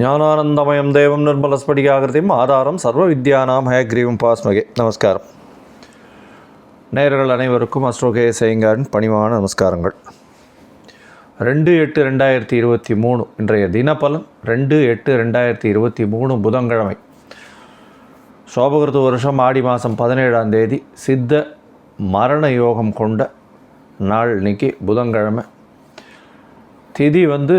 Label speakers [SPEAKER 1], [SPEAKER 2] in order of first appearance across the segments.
[SPEAKER 1] ஞானானந்தமயம் தேவம் நிர்மலஸ்படிகாகிருதியும் ஆதாரம் சர்வ வித்யானாம் ஹயக்ரீவம் பாஸ்மகே. நமஸ்காரம். நேயர்கள் அனைவருக்கும் அஸ்ரோகே செய்யுங்காரின் பணிவான நமஸ்காரங்கள். ரெண்டு எட்டு ரெண்டாயிரத்தி இருபத்தி மூணு இன்றைய தினப்பலன் ரெண்டு எட்டு ரெண்டாயிரத்தி இருபத்தி மூணு புதன்கிழமை. சோபகிருத வருஷம் ஆடி மாதம் பதினேழாம் தேதி சித்த மரண யோகம் கொண்ட நாள் இன்னைக்கு புதன்கிழமை. திதி வந்து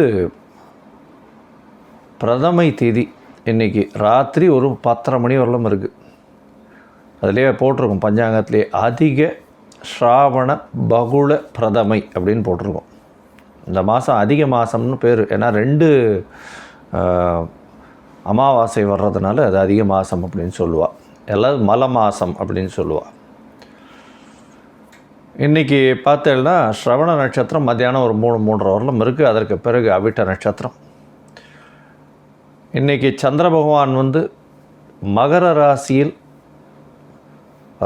[SPEAKER 1] பிரதமை திதி. இன்றைக்கி ராத்திரி ஒரு பத்தரை மணி வரலும் இருக்குது அதிலே போட்டிருக்கோம் பஞ்சாங்கத்திலே அதிக ஸ்ராவண பகுள பிரதமை அப்படின்னு போட்டிருக்கோம். இந்த மாதம் அதிக மாதம்னு பேர். ஏன்னா ரெண்டு அமாவாசை வர்றதுனால அது அதிக மாதம் அப்படின்னு சொல்லுவாள் எல்லாம் மல மாதம் அப்படின்னு சொல்லுவாள் இன்றைக்கி பார்த்தேன்னா ஸ்ரவண நட்சத்திரம் மத்தியானம் ஒரு மூணு மூன்றரை வரலும் இருக்குது அதற்கு பிறகு அவிட்ட நட்சத்திரம். இன்றைக்கி சந்திர பகவான் வந்து மகர ராசியில்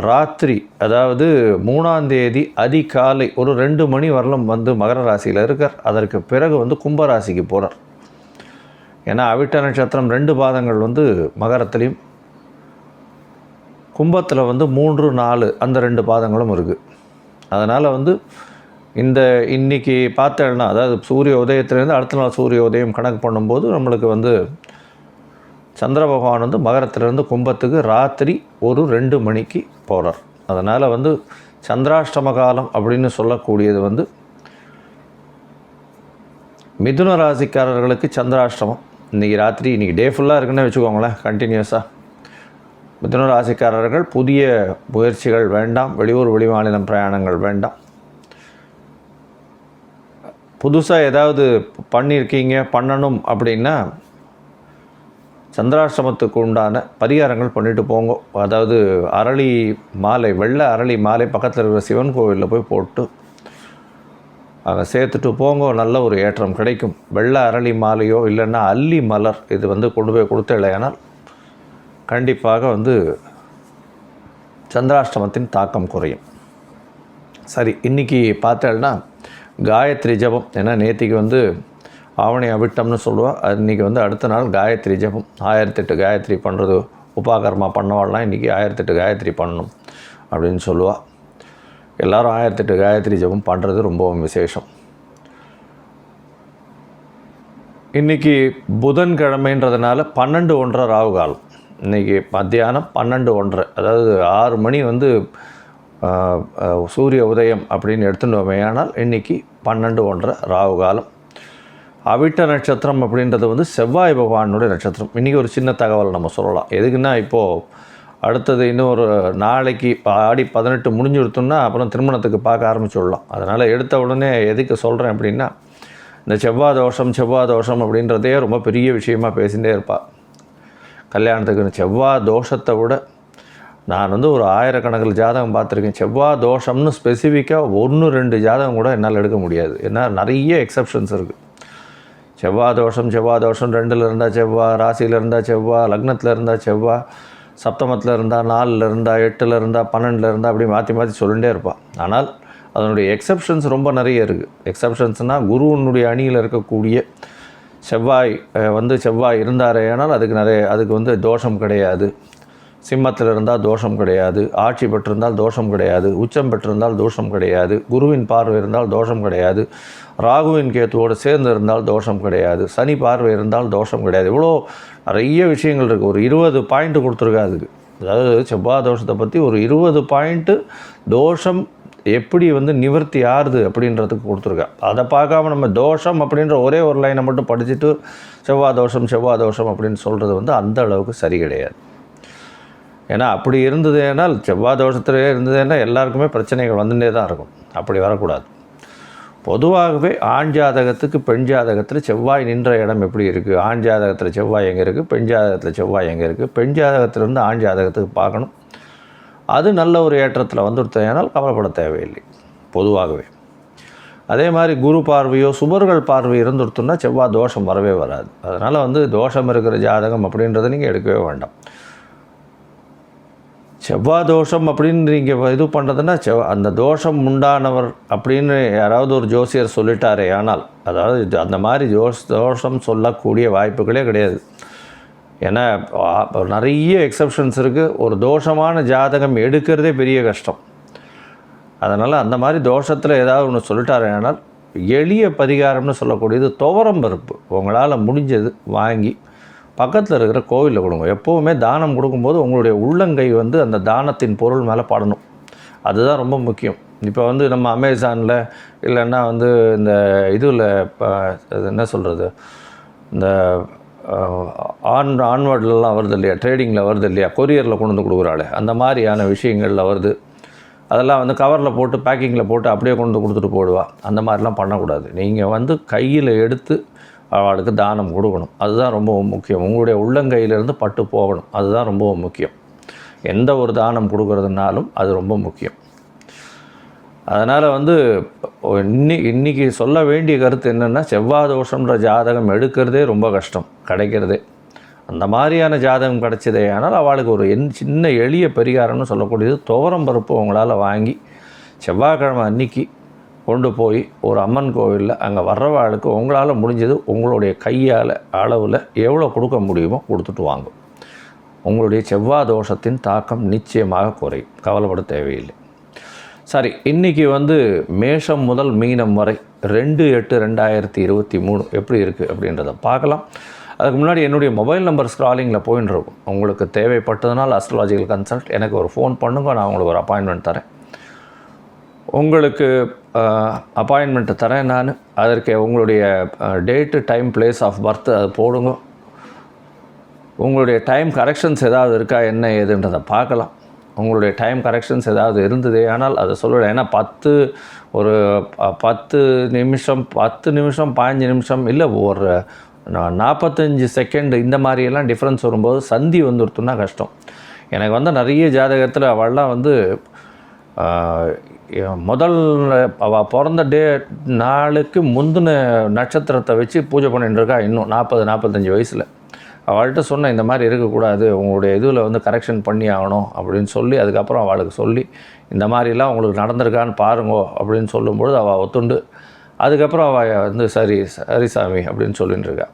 [SPEAKER 1] ராத்திரி அதாவது மூணாந்தேதி அதிகாலை ஒரு ரெண்டு மணி வரலும் வந்து மகர ராசியில் இருக்கார். அதற்கு பிறகு வந்து கும்பராசிக்கு போகிறார் ஏன்னா அவிட்ட நட்சத்திரம் ரெண்டு பாதங்கள் வந்து மகரத்துலேயும் கும்பத்தில் வந்து மூன்று நாலு அந்த ரெண்டு பாதங்களும் இருக்குது அதனால் வந்து இந்த இன்னைக்கு பார்த்தேன்னா அதாவது சூரிய உதயத்துலேருந்து அடுத்த நாள் சூரிய உதயம் கணக்கு பண்ணும்போது நம்மளுக்கு வந்து சந்திர பகவான் வந்து மகரத்திலேருந்து கும்பத்துக்கு ராத்திரி ஒரு ரெண்டு மணிக்கு போகிறார் அதனால் வந்து சந்திராஷ்டம காலம் அப்படின்னு சொல்லக்கூடியது வந்து மிதுன ராசிக்காரர்களுக்கு சந்திராஷ்டமம். இன்றைக்கி ராத்திரி இன்றைக்கி டே ஃபுல்லாக இருக்குன்னு வச்சுக்கோங்களேன் கண்டினியூஸாக மிதுன ராசிக்காரர்கள் புதிய முயற்சிகள் வேண்டாம். வெளியூர் வெளிமாநிலம் பிரயாணங்கள் வேண்டாம். புதுசாக ஏதாவது பண்ணியிருக்கீங்க பண்ணணும் அப்படின்னா சந்திராஷ்டமத்துக்கு உண்டான பரிகாரங்கள் பண்ணிட்டு போங்க. அதாவது அரளி மாலை வெள்ளை அரளி மாலை பக்கத்தில் இருக்கிற சிவன் கோவிலில் போய் போட்டு அதை சேர்த்துட்டு போங்க. நல்ல ஒரு ஏற்றம் கிடைக்கும். வெள்ளை அரளி மாலையோ இல்லைன்னா அல்லி மலர் இது வந்து கொண்டு போய் கொடுத்த இல்லையானால் கண்டிப்பாக வந்து சந்திராஷ்டமத்தின் தாக்கம் குறையும். சரி இன்றைக்கி பார்த்தேன்னா காயத்ரி ஜபம். ஏன்னா நேற்றுக்கு வந்து ஆவணி அவிட்டம்னு சொல்லுவாள் அது இன்றைக்கி வந்து அடுத்த நாள் காயத்ரி ஜபம். ஆயிரத்தெட்டு காயத்ரி பண்ணுறது உபாகர்மா பண்ணவாள்லாம் இன்றைக்கி ஆயிரத்தெட்டு காயத்ரி பண்ணணும் அப்படின்னு சொல்லுவாள் எல்லாரும் ஆயிரத்தெட்டு காயத்ரி ஜபம் பண்ணுறது ரொம்பவும் விசேஷம். இன்றைக்கி புதன்கிழமைன்றதுனால பன்னெண்டு ஒன்றரை ராவு காலம் இன்றைக்கி மத்தியானம் பன்னெண்டு ஒன்றரை அதாவது ஆறு மணி வந்து சூரிய உதயம் அப்படின்னு எடுத்துட்டோமே ஆனால் இன்றைக்கி பன்னெண்டு ஒன்றரை ராகு காலம். அவிட்ட நட்சத்திரம் அப்படின்றது வந்து செவ்வாய் பகவானுடைய நட்சத்திரம். இன்றைக்கி ஒரு சின்ன தகவல் நம்ம சொல்லலாம். எதுக்குன்னா இப்போது அடுத்தது இன்னும் ஒரு நாளைக்கு ஆடி பதினெட்டு முடிஞ்சுடுத்தோம்னா அப்புறம் திருமணத்துக்கு பார்க்க ஆரம்பிச்சுடலாம். அதனால் எடுத்த உடனே எதுக்கு சொல்கிறேன் அப்படின்னா இந்த செவ்வாய் தோஷம் செவ்வாய் தோஷம் அப்படின்றதே ரொம்ப பெரிய விஷயமா பேசிகிட்டே இருப்பாள் கல்யாணத்துக்கு செவ்வாய் தோஷத்தை விட நான் வந்து ஒரு ஆயிரக்கணக்கில் ஜாதகம் பார்த்துருக்கேன். செவ்வாய் தோஷம்னு ஸ்பெசிஃபிக்காக ஒன்று ரெண்டு ஜாதகம் கூட என்னால் எடுக்க முடியாது. ஏன்னா நிறைய எக்ஸப்ஷன்ஸ் இருக்குது செவ்வாய் தோஷம் செவ்வாய் தோஷம் ரெண்டில் இருந்தால் செவ்வாய் ராசியில் இருந்தால் செவ்வாய் லக்னத்தில் இருந்தால் செவ்வாய் சப்தமத்தில் இருந்தால் நாலில் இருந்தால் எட்டில் இருந்தால் பன்னெண்டில் இருந்தால் அப்படி மாற்றி மாற்றி சொல்லிகிட்டே இருப்பாள் ஆனால் அதனுடைய எக்ஸப்ஷன்ஸ் ரொம்ப நிறைய இருக்குது எக்ஸப்ஷன்ஸ்னால் குருவனுடைய அணியில் இருக்கக்கூடிய செவ்வாய் வந்து செவ்வாய் இருந்தாரே ஆனால் அதுக்கு நிறைய அதுக்கு வந்து தோஷம் கிடையாது. சிம்மத்தில் இருந்தால் தோஷம் கிடையாது. ஆட்சி பெற்றிருந்தால் தோஷம் கிடையாது. உச்சம் பெற்றிருந்தால் தோஷம் கிடையாது. குருவின் பார்வை இருந்தால் தோஷம் கிடையாது. ராகுவின் கேத்துவோடு சேர்ந்து இருந்தால் தோஷம் கிடையாது. சனி பார்வை இருந்தால் தோஷம் கிடையாது. இவ்வளோ நிறைய விஷயங்கள் இருக்குது ஒரு இருபது பாயிண்ட் கொடுத்துருக்கா அதுக்கு. அதாவது செவ்வாய் தோஷத்தை பற்றி ஒரு இருபது பாயிண்ட்டு தோஷம் எப்படி வந்து நிவர்த்தி ஆறுது அப்படின்றதுக்கு கொடுத்துருக்கா. அதை பார்க்காம நம்ம தோஷம் அப்படின்ற ஒரே ஒரு லைனை மட்டும் படிச்சுட்டு செவ்வாய் தோஷம் செவ்வாய் தோஷம் அப்படின்னு சொல்கிறது வந்து அந்த அளவுக்கு சரி கிடையாது. ஏன்னா அப்படி இருந்ததேனால் செவ்வாய் தோஷத்திலே இருந்ததுன்னா எல்லாருக்குமே பிரச்சனைகள் வந்துட்டே தான் இருக்கும். அப்படி வரக்கூடாது. பொதுவாகவே ஆண் ஜாதகத்துக்கு பெண் ஜாதகத்தில் செவ்வாய் நின்ற இடம் எப்படி இருக்குது ஆண் ஜாதகத்தில் செவ்வாய் எங்கே இருக்குது பெண் ஜாதகத்தில் செவ்வாய் எங்கே இருக்குது பெண் ஜாதகத்திலிருந்து ஆண் ஜாதகத்துக்கு பார்க்கணும். அது நல்ல ஒரு ஏற்றத்தில் வந்துடுத்தேனால் கவலைப்பட தேவையில்லை. பொதுவாகவே. அதே மாதிரி குரு பார்வையோ சுபர்கள் பார்வை இருந்துடுத்துன்னா செவ்வாய் தோஷம் வரவே வராது. அதனால் வந்து தோஷம் இருக்கிற ஜாதகம் அப்படின்றத நீங்கள் எடுக்கவே வேண்டாம். செவ்வாய் தோஷம் அப்படின்னு நீங்கள் இது பண்ணுறதுன்னா செவ் அந்த தோஷம் உண்டானவர் அப்படின்னு யாராவது ஒரு ஜோசியர் சொல்லிட்டாரே ஆனால் அதாவது அந்த மாதிரி ஜோஷ் தோஷம் சொல்லக்கூடிய வாய்ப்புகளே கிடையாது. ஏன்னா நிறைய எக்ஸப்ஷன்ஸ் இருக்குது ஒரு தோஷமான ஜாதகம் எடுக்கிறதே பெரிய கஷ்டம். அதனால் அந்த மாதிரி தோஷத்தில் ஏதாவது ஒன்று சொல்லிட்டாரு ஏன்னால் எளிய பரிகாரம்னு சொல்லக்கூடியது துவரம் பருப்பு. உங்களால் முடிஞ்சது வாங்கி பக்கத்தில் இருக்கிற கோவிலில் கொடுங்க. எப்போவுமே தானம் கொடுக்கும்போது உங்களுடைய உள்ளங்கை வந்து அந்த தானத்தின் பொருள் மேலே படணும். அதுதான் ரொம்ப முக்கியம். இப்போ வந்து நம்ம அமேசானில் இல்லைன்னா வந்து இந்த இதில் இப்போ என்ன சொல்கிறது இந்த ஆன் ஆன்வர்ட்லலாம் வருது இல்லையா? ட்ரேடிங்கில் வருது இல்லையா? கொரியரில் கொண்டு வந்து கொடுக்குறாளே. அந்த மாதிரியான விஷயங்களில் வருது. அதெல்லாம் வந்து கவரில் போட்டு பேக்கிங்கில் போட்டு அப்படியே கொண்டு வந்து கொடுத்துட்டு போடுவா. அந்த மாதிரிலாம் பண்ணக்கூடாது. நீங்கள் வந்து கையில் எடுத்து அவளுக்கு தானம் கொடுக்கணும். அதுதான் ரொம்ப முக்கியம். உங்களுடைய உள்ளங்கையிலேருந்து பட்டு போகணும். அதுதான் ரொம்ப முக்கியம். எந்த ஒரு தானம் கொடுக்குறதுனாலும் அது ரொம்ப முக்கியம். அதனால் வந்து இன்னி இன்றைக்கி சொல்ல வேண்டிய கருத்து என்னென்னா செவ்வாய் தோஷம்ன்ற ஜாதகம் எடுக்கிறதே ரொம்ப கஷ்டம் கிடைக்கிறதே. அந்த மாதிரியான ஜாதகம் கிடச்சதே ஆனால் அவளுக்கு ஒரு என் சின்ன எளிய பரிகாரம்னு சொல்லக்கூடியது துவரம் பருப்பு உங்களால் வாங்கி செவ்வாய்க்கிழமை அன்னைக்கு கொண்டு போய் ஒரு அம்மன் கோவிலில் அங்கே வர்றவாளுக்கு உங்களால் முடிஞ்சது உங்களுடைய கையால் அளவில் எவ்வளோ கொடுக்க முடியுமோ கொடுத்துட்டு வாங்கும். உங்களுடைய செவ்வாய் தோஷத்தின் தாக்கம் நிச்சயமாக குறையும். கவலைப்பட தேவையில்லை. சரி இன்றைக்கி வந்து மேஷம் முதல் மீனம் வரை ரெண்டு எட்டு ரெண்டாயிரத்தி இருபத்தி மூணு எப்படி இருக்குது அப்படின்றத பார்க்கலாம். அதுக்கு முன்னாடி என்னுடைய மொபைல் நம்பர் ஸ்க்ராலிங்கில் போயின்னு இருக்கும் உங்களுக்கு தேவைப்பட்டதுனால் அஸ்ட்ராலஜிக்கல் கன்சல்ட் எனக்கு ஒரு ஃபோன் பண்ணுங்க நான் உங்களுக்கு ஒரு அப்பாயின்மெண்ட் தரேன். உங்களுக்கு அப்பாயின்மெண்ட்டு தரேன் நான். அதற்கு உங்களுடைய date time place of birth அது போடுங்க. உங்களுடைய டைம் கரெக்ஷன்ஸ் ஏதாவது இருக்கா என்ன ஏதுன்றதை பார்க்கலாம். உங்களுடைய டைம் கரெக்ஷன்ஸ் ஏதாவது இருந்தது? ஆனால் அதை சொல்லலை. ஏன்னா பத்து ஒரு பத்து நிமிஷம் பத்து நிமிஷம் பாஞ்சு நிமிஷம் இல்லை ஒரு நாற்பத்தஞ்சு செகண்ட் இந்த மாதிரியெல்லாம் டிஃப்ரென்ஸ் வரும்போது சந்தி வந்துருத்துன்னா கஷ்டம். எனக்கு வந்து நிறைய ஜாதகத்தில் அவள்லாம் வந்து முதல் அவள் பிறந்த டே நாளுக்கு முந்தின நட்சத்திரத்தை வச்சு பூஜை பண்ணிட்டுருக்கா இன்னும் நாற்பது நாற்பத்தஞ்சு வயசில். அவள்கிட்ட சொன்னேன் இந்த மாதிரி இருக்கக்கூடாது. உங்களுடைய இதில் வந்து கரெக்ஷன் பண்ணி ஆகணும். அப்படின்னு சொல்லி அதுக்கப்புறம் அவளுக்கு சொல்லி இந்த மாதிரிலாம் உங்களுக்கு நடந்திருக்கான்னு பாருங்கோ. அப்படின்னு சொல்லும்பொழுது அவள் ஒத்துண்டு அதுக்கப்புறம் அவள் வந்து சரி சரி சாமி. அப்படின்னு சொல்லிட்டு இருக்கா.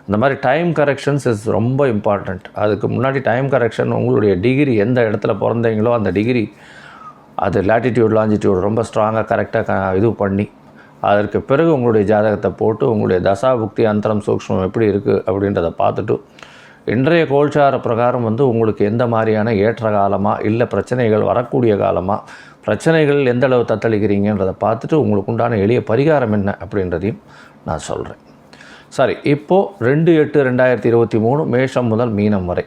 [SPEAKER 1] இந்த மாதிரி டைம் கரெக்ஷன்ஸ் இஸ் ரொம்ப இம்பார்ட்டண்ட் அதுக்கு முன்னாடி டைம் கரெக்ஷன் உங்களுடைய டிகிரி எந்த இடத்துல பிறந்தீங்களோ அந்த டிகிரி அது லேட்டிடியூட் லாஞ்சிடியூட் ரொம்ப ஸ்ட்ராங்காக கரெக்டாக இது பண்ணி அதற்கு பிறகு உங்களுடைய ஜாதகத்தை போட்டு உங்களுடைய தசா புக்தி அந்தரம் சூக்ஷ்மம் எப்படி இருக்குது அப்படின்றத பார்த்துட்டு இன்றைய கோல்சார பிரகாரம் வந்து உங்களுக்கு எந்த மாதிரியான ஏற்ற காலமாக இல்லை பிரச்சனைகள் வரக்கூடிய காலமாக பிரச்சனைகள் எந்த அளவு தத்தளிக்கிறீங்கன்றதை பார்த்துட்டு உங்களுக்கு உண்டான எளிய பரிகாரம் என்ன அப்படின்றதையும் நான் சொல்கிறேன் சரி இப்போது ரெண்டு எட்டு ரெண்டாயிரத்தி இருபத்தி மூணு மேஷம் முதல் மீனம் வரை.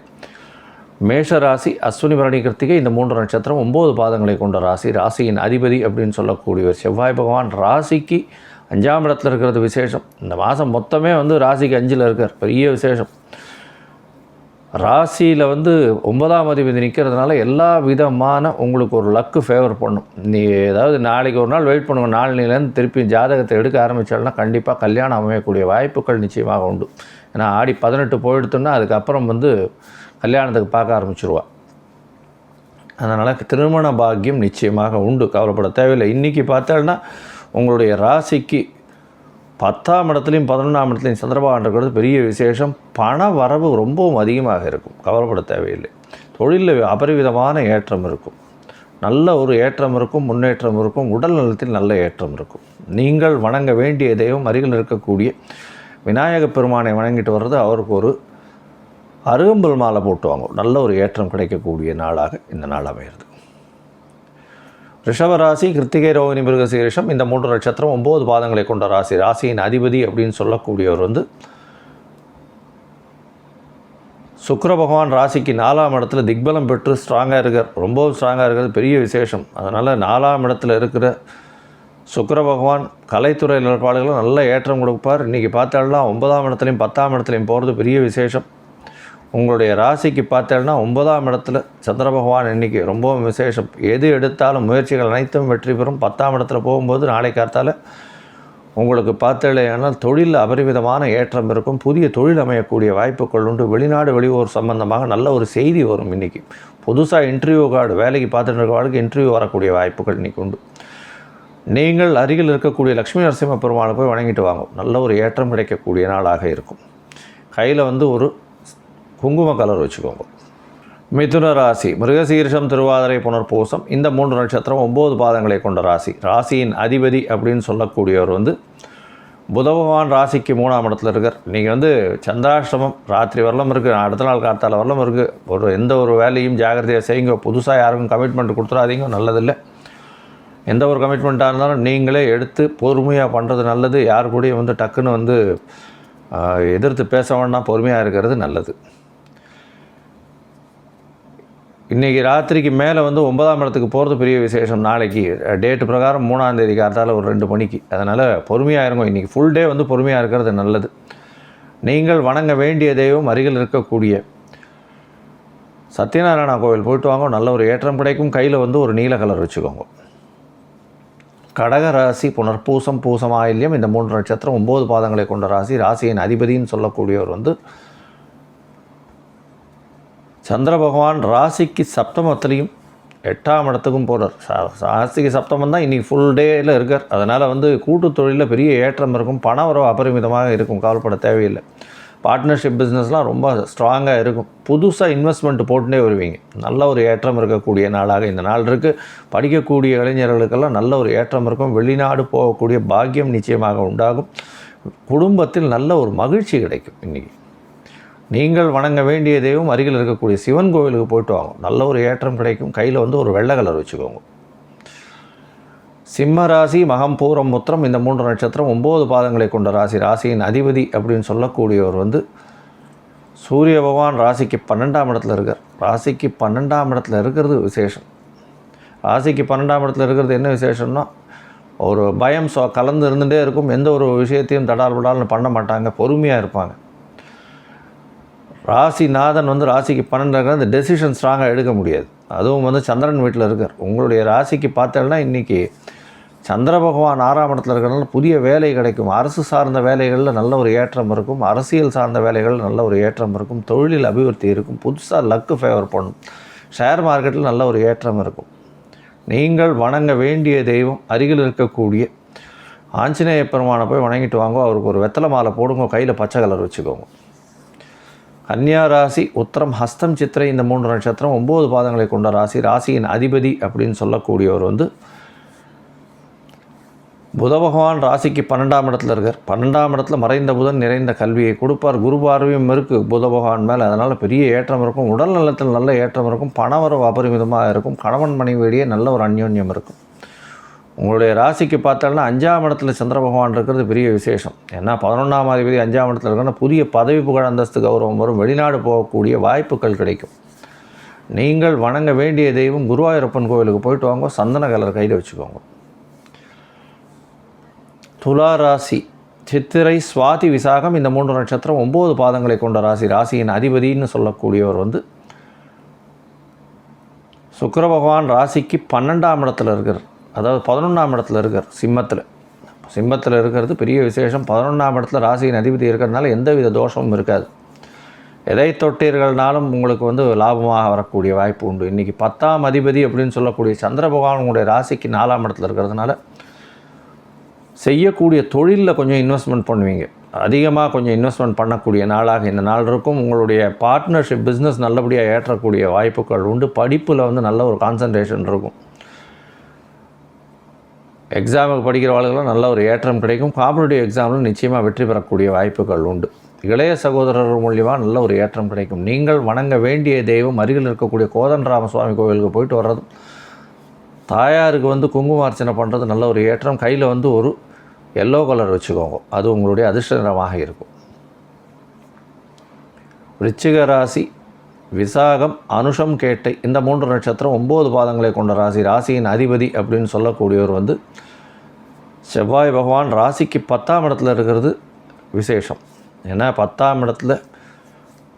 [SPEAKER 1] மேஷ ராசி அஸ்வினி பரணி கிருத்திகை இந்த மூன்று நட்சத்திரம் ஒம்பது பாதங்களை கொண்ட ராசி. ராசியின் அதிபதி அப்படின்னு சொல்லக்கூடியவர் செவ்வாய் பகவான். ராசிக்கு அஞ்சாம் இடத்துல இருக்கிறது விசேஷம். இந்த மாதம் மொத்தமே வந்து ராசிக்கு அஞ்சில் இருக்கார். பெரிய விசேஷம். ராசியில் வந்து ஒன்பதாம் அதிபதி நிற்கிறதுனால எல்லா விதமான உங்களுக்கு ஒரு லக்கு ஃபேவர் பண்ணும். நீ ஏதாவது நாளைக்கு ஒரு நாள் வெயிட் பண்ணுங்க. நாளையிலேருந்து திருப்பி ஜாதகத்தை எடுக்க ஆரம்பித்தால்னா கண்டிப்பாக கல்யாணம் அமையக்கூடிய வாய்ப்புகள் நிச்சயமாக உண்டு. ஏன்னா ஆடி பதினெட்டு போயிடுத்துன்னா அதுக்கப்புறம் வந்து கல்யாணத்துக்கு பார்க்க ஆரம்பிச்சிருவா. அதனால் திருமண பாக்கியம் நிச்சயமாக உண்டு. கவலைப்பட தேவையில்லை. இன்றைக்கி பார்த்தோன்னா உங்களுடைய ராசிக்கு பத்தாம் இடத்துலையும் பதினொன்றாம் இடத்துலையும் சந்திரபாகன் இருக்கிறது பெரிய விசேஷம். பண வரவு ரொம்பவும் அதிகமாக இருக்கும். கவலைப்பட தேவையில்லை. தொழிலில் அபரிவிதமான ஏற்றம் இருக்கும். நல்ல ஒரு ஏற்றம் இருக்கும் முன்னேற்றம் இருக்கும் உடல் நலத்தில் நல்ல ஏற்றம் இருக்கும். நீங்கள் வணங்க வேண்டிய தெய்வம் அருகில் இருக்கக்கூடிய விநாயகப் பெருமானை வணங்கிட்டு வர்றது அவருக்கு ஒரு அருகம்புல் மாலை போட்டுவாங்க நல்ல ஒரு ஏற்றம் கிடைக்கக்கூடிய நாளாக இந்த நாள் அமைகிறது. ரிஷபராசி கிருத்திகை ரோகிணி மிருகசீரிஷம் இந்த மூன்று நட்சத்திரம் ஒம்பது பாதங்களை கொண்ட ராசி. ராசியின் அதிபதி அப்படின்னு சொல்லக்கூடியவர் வந்து சுக்கர பகவான் ராசிக்கு நாலாம் இடத்துல திக்பலம் பெற்று ஸ்ட்ராங்காக இருக்கார். ரொம்பவும் ஸ்ட்ராங்காக இருக்கிறது பெரிய விசேஷம். அதனால் நாலாம் இடத்துல இருக்கிற சுக்கிர பகவான் கலைத்துறை நிலப்பாடுகளும் நல்ல ஏற்றம் கொடுப்பார். இன்றைக்கி பார்த்தாலாம் ஒன்பதாம் இடத்துலையும் பத்தாம் இடத்துலையும் போகிறது பெரிய விசேஷம். உங்களுடைய ராசிக்கு பார்த்தேன்னா ஒன்பதாம் இடத்துல சந்திர பகவான் இன்றைக்கி ரொம்பவும் விசேஷம். எது எடுத்தாலும் முயற்சிகள் அனைத்தும் வெற்றி பெறும். பத்தாம் இடத்துல போகும்போது நாளை காத்தால் உங்களுக்கு பார்த்தேனால் தொழிலில் அபரிமிதமான ஏற்றம் இருக்கும். புதிய தொழில் அமையக்கூடிய வாய்ப்புகள் உண்டு. வெளிநாடு வெளியூர் சம்பந்தமாக நல்ல ஒரு செய்தி வரும் இன்றைக்கி புதுசாக இன்டர்வியூ கார்டு வேலைக்கு பார்த்துட்டு இருக்கவங்களுக்கு இன்டர்வியூ வரக்கூடிய வாய்ப்புகள் இன்றைக்கி உண்டு. நீங்கள் அருகில் இருக்கக்கூடிய லக்ஷ்மி நரசிம்ம பெருமாளை போய் வணங்கிட்டு வாங்க. நல்ல ஒரு ஏற்றம் கிடைக்கக்கூடிய நாளாக இருக்கும். கையில் வந்து ஒரு குங்கும கலர் வச்சுக்கோங்க. மிதுன ராசி மிருகசீர்ஷம் திருவாதிரை புனர்பூசம் இந்த மூன்று நட்சத்திரம் ஒம்பது பாதங்களை கொண்ட ராசி. ராசியின் அதிபதி அப்படின்னு சொல்லக்கூடியவர் வந்து புத பகவான் ராசிக்கு மூணாம் இடத்துல இருக்கார். நீங்கள் வந்து சந்திராஷ்டமம் ராத்திரி வரலாம் இருக்குது அடுத்த நாள் காத்தால வரலாம் இருக்குது ஒரு எந்த ஒரு வேலையும் ஜாகிரதையாக செய்யுங்க. புதுசாக யாருக்கும் கமிட்மெண்ட் கொடுத்துடாதீங்க நல்லதில்லை. எந்த ஒரு கமிட்மெண்ட்டாக இருந்தாலும் நீங்களே எடுத்து பொறுமையாக பண்ணுறது நல்லது. யார் கூடயும் வந்து டக்குன்னு வந்து எதிர்த்து பேச வேண்டாம் பொறுமையாக இருக்கிறது நல்லது. இன்றைக்கி ராத்திரிக்கு மேலே வந்து ஒன்பதாம் இடத்துக்கு போகிறது பெரிய விசேஷம். நாளைக்கு டேட்டு பிரகாரம் மூணாம் தேதி காத்தால ஒரு ரெண்டு மணிக்கு. அதனால் பொறுமையாக இருங்க. இன்றைக்கி ஃபுல் டே வந்து பொறுமையாக இருக்கிறது நல்லது. நீங்கள் வணங்க வேண்டிய தெய்வம் அருகில் இருக்கக்கூடிய சத்யநாராயணா கோவில் போயிட்டு வாங்க. நல்ல ஒரு ஏற்றம் கிடைக்கும். கையில் வந்து ஒரு நீல கலர் வச்சுக்கோங்க. கடக ராசி புனர்பூசம் பூசம் ஆயில்யம் இந்த மூன்று நட்சத்திரம் ஒம்பது பாதங்களை கொண்ட ராசி. ராசியின் அதிபதின்னு சொல்லக்கூடியவர் வந்து சந்திர பகவான் ராசிக்கு சப்தமத்திலையும் எட்டாம் இடத்துக்கும் போகிறார் ராசிக்கு சப்தமம் தான் இன்றைக்கி ஃபுல் டேயில் இருக்கார். அதனால் வந்து கூட்டு தொழிலில் பெரிய ஏற்றம் இருக்கும். பண வரவு அபரிமிதமாக இருக்கும். கவலைப்பட தேவையில்லை. பார்ட்னர்ஷிப் பிஸ்னஸ்லாம் ரொம்ப ஸ்ட்ராங்காக இருக்கும். புதுசாக இன்வெஸ்ட்மெண்ட் போட்டுட்டே வருவீங்க. நல்ல ஒரு ஏற்றம் இருக்கக்கூடிய நாளாக இந்த நாள் இருக்குது படிக்கக்கூடிய இளைஞர்களுக்கெல்லாம் நல்ல ஒரு ஏற்றம் இருக்கும். வெளிநாடு போகக்கூடிய பாக்கியம் நிச்சயமாக உண்டாகும். குடும்பத்தில் நல்ல ஒரு மகிழ்ச்சி கிடைக்கும் இன்றைக்கி நீங்கள் வணங்க வேண்டிய தெய்வம் அருகில் இருக்கக்கூடிய சிவன் கோவிலுக்கு போயிட்டு வாங்க. நல்ல ஒரு ஏற்றம் கிடைக்கும். கையில் வந்து ஒரு வெள்ளை கலர் வச்சுக்கோங்க. சிம்ம ராசி மகம் பூரம் முத்திரம் இந்த மூன்று நட்சத்திரம் ஒம்பது பாதங்களை கொண்ட ராசி ராசியின் அதிபதி அப்படின்னு சொல்லக்கூடியவர் வந்து சூரிய பகவான் ராசிக்கு பன்னெண்டாம் இடத்துல இருக்கார். ராசிக்கு பன்னெண்டாம் இடத்துல இருக்கிறது விசேஷம். ராசிக்கு பன்னெண்டாம் இடத்துல இருக்கிறது என்ன விசேஷம்னா ஒரு பயம் சொ கலந்து இருந்துகிட்டே இருக்கும். எந்த ஒரு விஷயத்தையும் தடால் படால்னு பண்ண மாட்டாங்க. பொறுமையாக இருப்பாங்க. ராசிநாதன் வந்து ராசிக்கு பன்னெண்டு அந்த டெசிஷன் ஸ்ட்ராங்காக எடுக்க முடியாது. அதுவும் வந்து சந்திரன் வீட்டில் இருக்கார். உங்களுடைய ராசிக்கு பார்த்தேன்னா இன்றைக்கி சந்திர பகவான் ஆறாம் இடத்துல இருக்கிறனால புதிய வேலை கிடைக்கும். அரசு சார்ந்த வேலைகளில் நல்ல ஒரு ஏற்றம் இருக்கும். அரசியல் சார்ந்த வேலைகளில் நல்ல ஒரு ஏற்றம் இருக்கும். தொழிலில் அபிவிருத்தி இருக்கும். புதுசாக லக்கு ஃபேவர் பண்ணும். ஷேர் மார்க்கெட்டில் நல்ல ஒரு ஏற்றம் இருக்கும். நீங்கள் வணங்க வேண்டிய தெய்வம் அருகில் இருக்கக்கூடிய ஆஞ்சநேய பெருமானை போய் வணங்கிட்டு வாங்கோ. அவருக்கு ஒரு வெத்தலை மாலை போடுங்க. கையில் பச்சை கலர் வச்சுக்கோங்க. கன்னியா ராசி உத்தரம் ஹஸ்தம் சித்திரை இந்த மூன்று நட்சத்திரம் ஒம்பது பாதங்களை கொண்ட ராசி. ராசியின் அதிபதி அப்படின்னு சொல்லக்கூடியவர் வந்து புத பகவான் ராசிக்கு பன்னெண்டாம் இடத்துல இருக்கார். பன்னெண்டாம் இடத்துல மறைந்த புதன் நிறைந்த கல்வியை கொடுப்பார். குரு பார்வையும் இருக்குது புத பகவான் மேலே. அதனால் பெரிய ஏற்றம் இருக்கும். உடல் நலத்தில் நல்ல ஏற்றம் இருக்கும். பணவரவு அபரிமிதமாக இருக்கும். கணவன் மனைவியிடையே நல்ல ஒரு அந்யோன்யம் இருக்கும். உங்களுடைய ராசிக்கு பார்த்தோம்னா அஞ்சாம் இடத்துல சந்திர பகவான் இருக்கிறது பெரிய விசேஷம். ஏன்னா பதினொன்றாம் அதிபதி அஞ்சாம் இடத்துல இருக்கிற புதிய பதவி புகழ் அந்தஸ்து கௌரவம் வரும். வெளிநாடு போகக்கூடிய வாய்ப்புகள் கிடைக்கும். நீங்கள் வணங்க வேண்டிய தெய்வம் குருவாயூரப்பன் கோவிலுக்கு போயிட்டு வாங்க. சந்தன கலர் கையில் வச்சுக்கோங்க. துலா ராசி சித்திரை சுவாதி விசாகம் இந்த மூன்று நட்சத்திரம் ஒம்பது பாதங்களை கொண்ட ராசி. ராசியின் அதிபதின்னு சொல்லக்கூடியவர் வந்து சுக்கர பகவான் ராசிக்கு பன்னெண்டாம் இடத்துல இருக்கிறார் அதாவது பதினொன்றாம் இடத்துல இருக்கார் சிம்மத்தில். சிம்மத்தில் இருக்கிறது பெரிய விசேஷம். பதினொன்றாம் இடத்துல ராசியின் அதிபதி இருக்கிறதுனால எந்தவித தோஷமும் இருக்காது. எதை தொட்டீர்கள்னாலும் உங்களுக்கு வந்து லாபமாக வரக்கூடிய வாய்ப்பு உண்டு. இன்றைக்கி பத்தாம் அதிபதி அப்படின்னு சொல்லக்கூடிய சந்திர பகவான் உங்களுடைய ராசிக்கு நாலாம் இடத்துல இருக்கிறதுனால செய்யக்கூடிய தொழிலில் கொஞ்சம் இன்வெஸ்ட்மெண்ட் பண்ணுவீங்க. அதிகமாக கொஞ்சம் இன்வெஸ்ட்மெண்ட் பண்ணக்கூடிய நாளாக இந்த நாள் இருக்கும். உங்களுடைய பார்ட்னர்ஷிப் பிஸ்னஸ் நல்லபடியாக ஏற்றக்கூடிய வாய்ப்புகள் உண்டு. படிப்பில் வந்து நல்ல ஒரு கான்சன்ட்ரேஷன் இருக்கும். எக்ஸாமுக்கு படிக்கிறவர்களுக்கெல்லாம் நல்ல ஒரு ஏற்றம் கிடைக்கும். காம்படிட்டிவ் எக்ஸாமில் நிச்சயமாக வெற்றி பெறக்கூடிய வாய்ப்புகள் உண்டு. இளைய சகோதரர் மூலியமாக நல்ல ஒரு ஏற்றம் கிடைக்கும். நீங்கள் வணங்க வேண்டிய தெய்வம் அருகில் இருக்கக்கூடிய கோதண்டராம சுவாமி கோவிலுக்கு போயிட்டு வர்றதும் தாயாருக்கு வந்து குங்கும அர்ச்சனை பண்ணுறது நல்ல ஒரு ஏற்றம். கையில் வந்து ஒரு எல்லோ கலர் வச்சுக்கோங்க. அது உங்களுடைய அதிர்ஷ்ட நிறமாக இருக்கும். ரிச்சிக ராசி விசாகம் அனுஷம் கேட்டை இந்த மூன்று நட்சத்திரம் ஒம்பது பாதங்களை கொண்ட ராசி ராசியின் அதிபதி அப்படின்னு சொல்லக்கூடியவர் வந்து செவ்வாய் பகவான் ராசிக்கு பத்தாம் இடத்துல இருக்கிறது விசேஷம். ஏன்னா பத்தாம் இடத்துல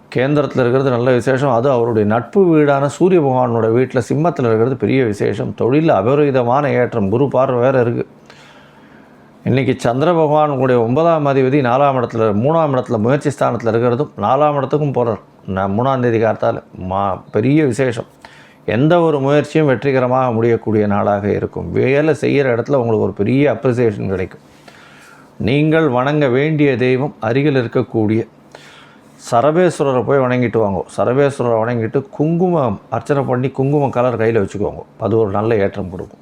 [SPEAKER 1] கேந்திரத்தில் இருக்கிறது நல்ல விசேஷம். அது அவருடைய நட்பு வீடான சூரிய பகவானோட வீட்டில் சிம்மத்தில் இருக்கிறது பெரிய விசேஷம். தொழிலில் அபரிதமான ஏற்றம் குரு பார்வை வேறு இருக்குது இன்றைக்கி சந்திர பகவானுடைய ஒன்பதாம் அதிபதி நாலாம் இடத்துல மூணாம் இடத்துல முயற்சி ஸ்தானத்தில் இருக்கிறதும் நாலாம் இடத்துக்கும் போகிறார் நான் மூணாந்தேதி கார்த்தால் காத்தால் மா பெரிய விசேஷம். எந்த ஒரு முயற்சியும் வெற்றிகரமாக முடியக்கூடிய நாளாக இருக்கும். வேலை செய்கிற இடத்துல உங்களுக்கு ஒரு பெரிய அப்ரிசியேஷன் கிடைக்கும். நீங்கள் வணங்க வேண்டிய தெய்வம் அருகில் இருக்கக்கூடிய சரபேஸ்வரரை போய் வணங்கிட்டு வாங்க. சரபேஸ்வரரை வணங்கிட்டு குங்குமம் அர்ச்சனை பண்ணி குங்குமம் கலர் கையில் வச்சுக்குவாங்க அது ஒரு நல்ல ஏற்றம் கொடுக்கும்.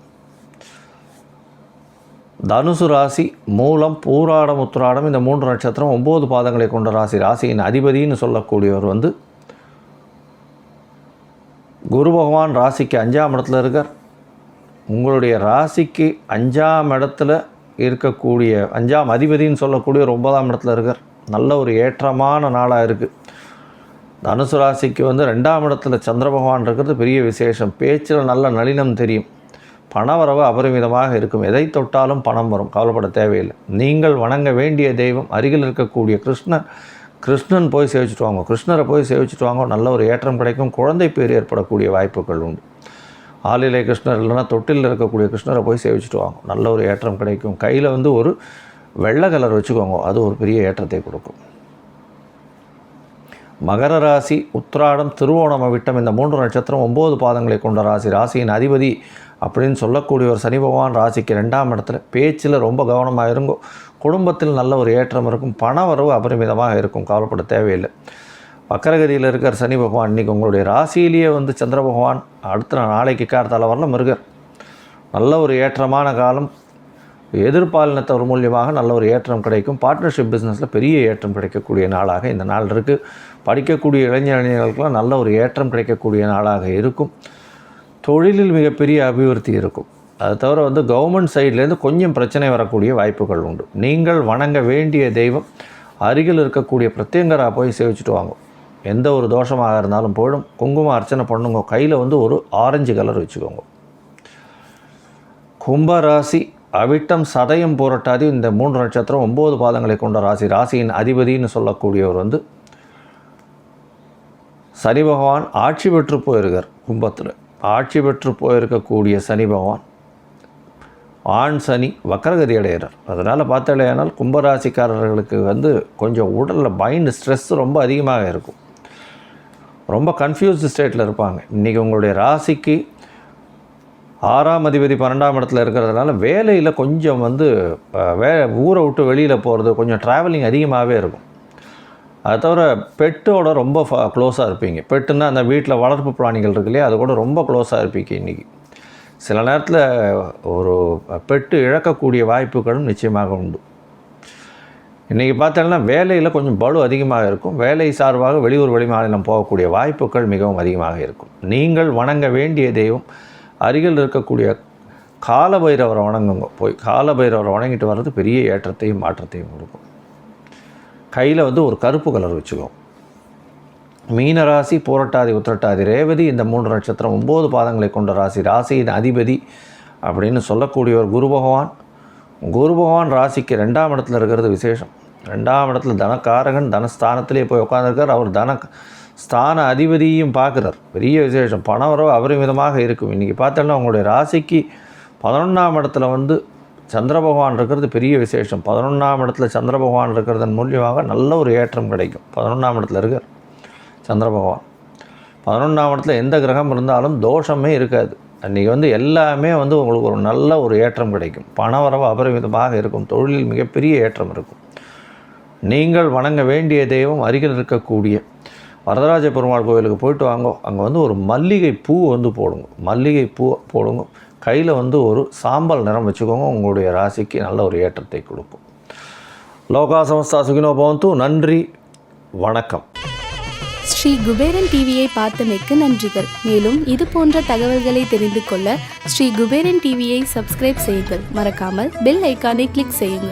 [SPEAKER 1] தனுசு ராசி மூலம் பூராடம் உத்திராடம் இந்த மூன்று நட்சத்திரம் ஒம்பது பாதங்களை கொண்ட ராசி. ராசியின் அதிபதின்னு சொல்லக்கூடியவர் வந்து குரு பகவான் ராசிக்கு அஞ்சாம் இடத்துல இருக்கார். உங்களுடைய ராசிக்கு அஞ்சாம் இடத்துல இருக்கக்கூடிய அஞ்சாம் அதிபதின்னு சொல்லக்கூடிய ஒரு ஒன்பதாம் இடத்துல இருக்கார். நல்ல ஒரு ஏற்றமான நாளாக இருக்குது தனுசு ராசிக்கு வந்து ரெண்டாம் இடத்துல சந்திர பகவான் இருக்கிறது பெரிய விசேஷம். பேச்சில் நல்ல நளினம் தெரியும். பணவரவு அபரிமிதமாக இருக்கும். எதை தொட்டாலும் பணம் வரும். கவலைப்பட தேவையில்லை. நீங்கள் வணங்க வேண்டிய தெய்வம் அருகில் இருக்கக்கூடிய கிருஷ்ணர் கிருஷ்ணன் போய் சேவிச்சுட்டு வாங்க. கிருஷ்ணரை போய் சேவிச்சுட்டு வாங்க. நல்ல ஒரு ஏற்றம் கிடைக்கும். குழந்தை பேர் ஏற்படக்கூடிய வாய்ப்புகள் உண்டு. ஆளிலை கிருஷ்ணர் இல்லைன்னா தொட்டில் இருக்கக்கூடிய கிருஷ்ணரை போய் சேவிச்சுட்டு வாங்க. நல்ல ஒரு ஏற்றம் கிடைக்கும். கையில் வந்து ஒரு வெள்ளை கலர் வச்சுக்கோங்க. அது ஒரு பெரிய ஏற்றத்தை கொடுக்கும். மகர ராசி உத்திராடம் திருவோணம் விட்டம் இந்த மூன்று நட்சத்திரம் ஒம்பது பாதங்களை கொண்ட ராசி. ராசியின் அதிபதி அப்படின்னு சொல்லக்கூடிய ஒரு சனி பகவான் ராசிக்கு ரெண்டாம் இடத்துல பேச்சில் ரொம்ப கவனமாக இருங்கோ. குடும்பத்தில் நல்ல ஒரு ஏற்றம் இருக்கும். பண வரவு அபரிமிதமாக இருக்கும். கவலைப்பட தேவையில்லை. வக்கரகதியில் இருக்கிற சனி பகவான். இன்றைக்கி உங்களுடைய ராசியிலேயே வந்து சந்திர பகவான். அடுத்த நாளைக்கு கார்த்தால வரலாம் மிருகர் நல்ல ஒரு ஏற்றமான காலம். எதிர்பாலினத்தவர் மூலியமாக நல்ல ஒரு ஏற்றம் கிடைக்கும். பார்ட்னர்ஷிப் பிஸ்னஸில் பெரிய ஏற்றம் கிடைக்கக்கூடிய நாளாக இந்த நாள் இருக்குது படிக்கக்கூடிய இளைஞர் இளைஞர்களுக்கெல்லாம் நல்ல ஒரு ஏற்றம் கிடைக்கக்கூடிய நாளாக இருக்கும். தொழிலில் மிகப்பெரிய அபிவிருத்தி இருக்கும். அது தவிர வந்து கவர்மெண்ட் சைட்லேருந்து கொஞ்சம் பிரச்சனை வரக்கூடிய வாய்ப்புகள் உண்டு. நீங்கள் வணங்க வேண்டிய தெய்வம் அருகில் இருக்கக்கூடிய பிரத்யங்கரா போய் சேவிச்சுட்டு வாங்க. எந்த ஒரு தோஷமாக இருந்தாலும் போயிடும். குங்குமம் அர்ச்சனை பண்ணுங்க. கையில் வந்து ஒரு ஆரஞ்சு கலர் வச்சுக்கோங்க. கும்பராசி அவிட்டம் சதயம் போராட்டாதி இந்த மூன்று நட்சத்திரம் ஒம்பது பாதங்களை கொண்ட ராசி. ராசியின் அதிபதின்னு சொல்லக்கூடியவர் வந்து சனி பகவான் ஆட்சி பெற்று போயிருக்கார் கும்பத்தில். ஆட்சி பெற்று போயிருக்கக்கூடிய சனி பகவான் ஆண் சனி வக்கரகதி அடைகிறார். அதனால் பார்த்தாலேயானால் கும்பராசிக்காரர்களுக்கு வந்து கொஞ்சம் உடலில் மைண்டு ஸ்ட்ரெஸ் ரொம்ப அதிகமாக இருக்கும். ரொம்ப கன்ஃபியூஸ்டு ஸ்டேட்டில் இருப்பாங்க. இன்றைக்கி உங்களுடைய ராசிக்கு ஆறாம் அதிபதி பன்னெண்டாம் இடத்துல இருக்கிறதுனால வேலையில் கொஞ்சம் வந்து வே ஊரை விட்டு வெளியில் போகிறது கொஞ்சம் ட்ராவலிங் அதிகமாகவே இருக்கும். அது தவிர பெட்டோட ரொம்ப க்ளோஸாக இருப்பீங்க. பெட்டுன்னா அந்த வீட்டில் வளர்ப்பு பிராணிகள் இருக்கு இல்லையா அது கூட ரொம்ப க்ளோஸாக இருப்பீங்க இன்றைக்கி சில நேரத்தில் ஒரு பெட்டு இழக்கக்கூடிய வாய்ப்புகளும் நிச்சயமாக உண்டு. இன்றைக்கி பார்த்தோம்னா வேலையில் கொஞ்சம் பலு அதிகமாக இருக்கும். வேலை சார்பாக வெளியூர் வெளிமாநிலம் போகக்கூடிய வாய்ப்புகள் மிகவும் அதிகமாக இருக்கும். நீங்கள் வணங்க வேண்டிய தெய்வம் அருகில் இருக்கக்கூடிய காலபைரவரை வணங்குங்க. போய் காலபைரவரை வணங்கிட்டு வர்றது பெரிய ஏற்றத்தையும் மாற்றத்தையும் கொடுக்கும். கையில் வந்து ஒரு கருப்பு கலர் வச்சுக்கோங்க மீனராசி பூரட்டாதி உத்திரட்டாதி ரேவதி இந்த மூன்று நட்சத்திரம் ஒம்பது பாதங்களை கொண்ட ராசி ராசியின் அதிபதி அப்படின்னு சொல்லக்கூடியவர் குரு பகவான். குரு பகவான் ராசிக்கு ரெண்டாம் இடத்துல இருக்கிறது விசேஷம். ரெண்டாம் இடத்துல தனக்காரகன் தனஸ்தானத்திலே போய் உட்காந்துருக்கார் அவர் தன ஸ்தான அதிபதியும் பார்க்குறார். பெரிய விசேஷம். பண வரவு அபரிமிதமாக இருக்கும். இன்றைக்கி பார்த்தோன்னா உங்களுடைய ராசிக்கு பதினொன்றாம் இடத்துல வந்து சந்திர பகவான் இருக்கிறது பெரிய விசேஷம். பதினொன்றாம் இடத்துல சந்திர பகவான் இருக்கிறதன் மூலியமாக நல்ல ஒரு ஏற்றம் கிடைக்கும். பதினொன்றாம் இடத்துல இருக்கார் சந்திர பகவான் பதினொன்றாம் இடத்துல எந்த கிரகம் இருந்தாலும் தோஷமே இருக்காது. அன்றைக்கி வந்து எல்லாமே வந்து உங்களுக்கு ஒரு நல்ல ஒரு ஏற்றம் கிடைக்கும். பணவரவு அபரிமிதமாக இருக்கும். தொழிலில் மிகப்பெரிய ஏற்றம் இருக்கும். நீங்கள் வணங்க வேண்டிய தெய்வம் அருகில் இருக்கக்கூடிய வரதராஜ பெருமாள் கோயிலுக்கு போயிட்டு வாங்கோ. அங்கே வந்து ஒரு மல்லிகை பூ வந்து போடுங்க. மல்லிகை பூ போடுங்க. கையில் வந்து ஒரு சாம்பல் நிறம் வச்சுக்கோங்க உங்களுடைய ராசிக்கு நல்ல ஒரு ஏற்றத்தை கொடுக்கும். லோகா சமஸ்தா சுகினோ பவந்து நன்றி வணக்கம்.
[SPEAKER 2] ஸ்ரீ குபேரன் டிவியை பார்த்தமைக்கு நன்றிகள். மேலும் இது போன்ற தகவல்களை தெரிந்து கொள்ள ஸ்ரீ குபேரன் டிவியை சப்ஸ்கிரைப் செய்யுங்கள். மறக்காமல் பெல் ஐக்கானை கிளிக் செய்யுங்கள்.